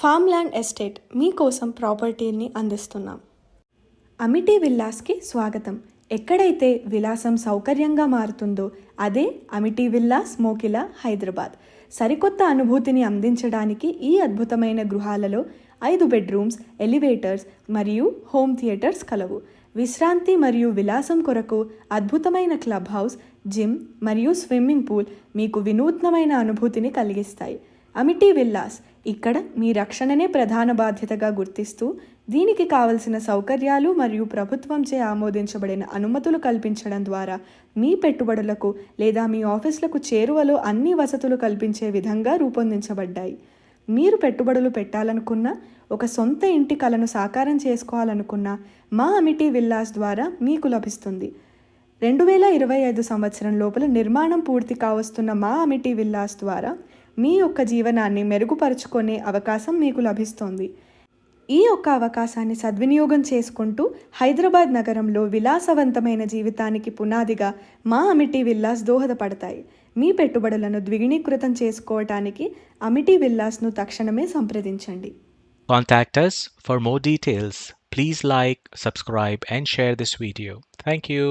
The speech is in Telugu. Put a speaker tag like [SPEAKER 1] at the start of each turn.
[SPEAKER 1] ఫామ్ల్యాండ్ ఎస్టేట్ మీకోసం ప్రాపర్టీని అందిస్తున్నాం. అమిటీ విల్లాస్కి స్వాగతం. ఎక్కడైతే విలాసం సౌకర్యంగా మారుతుందో అదే అమిటీ విల్లాస్ మోకిల హైదరాబాద్. సరికొత్త అనుభూతిని అందించడానికి ఈ అద్భుతమైన గృహాలలో ఐదు బెడ్రూమ్స్ ఎలివేటర్స్ మరియు హోమ్ థియేటర్స్ కలవు. విశ్రాంతి మరియు విలాసం కొరకు అద్భుతమైన క్లబ్ హౌస్ జిమ్ మరియు స్విమ్మింగ్ పూల్ మీకు వినూత్నమైన అనుభూతిని కలిగిస్తాయి. అమిటీ విల్లాస్ ఇక్కడ మీ రక్షణనే ప్రధాన బాధ్యతగా గుర్తిస్తూ దీనికి కావలసిన సౌకర్యాలు మరియు ప్రభుత్వంచే ఆమోదించబడిన అనుమతులు కల్పించడం ద్వారా మీ పెట్టుబడులకు లేదా మీ ఆఫీసులకు చేరువలో అన్ని వసతులు కల్పించే విధంగా రూపొందించబడ్డాయి. మీరు పెట్టుబడులు పెట్టాలనుకున్న ఒక సొంత ఇంటి కలను సాకారం చేసుకోవాలనుకున్న మా అమిటీ విల్లాస్ ద్వారా మీకు లభిస్తుంది. రెండు వేల ఇరవై ఐదు సంవత్సరం లోపల నిర్మాణం పూర్తి కావస్తున్న మా అమిటీ విల్లాస్ ద్వారా మీ యొక్క జీవనాన్ని మెరుగుపరుచుకునే అవకాశం మీకు లభిస్తోంది. ఈ యొక్క అవకాశాన్ని సద్వినియోగం చేసుకుంటూ హైదరాబాద్ నగరంలో విలాసవంతమైన జీవితానికి పునాదిగా మా అమిటీ విల్లాస్ దోహదపడతాయి. మీ పెట్టుబడులను ద్విగుణీకృతం చేసుకోవటానికి అమిటీ విల్లాస్ను తక్షణమే సంప్రదించండి.
[SPEAKER 2] Contact us. For details please like subscribe and share this video thank you.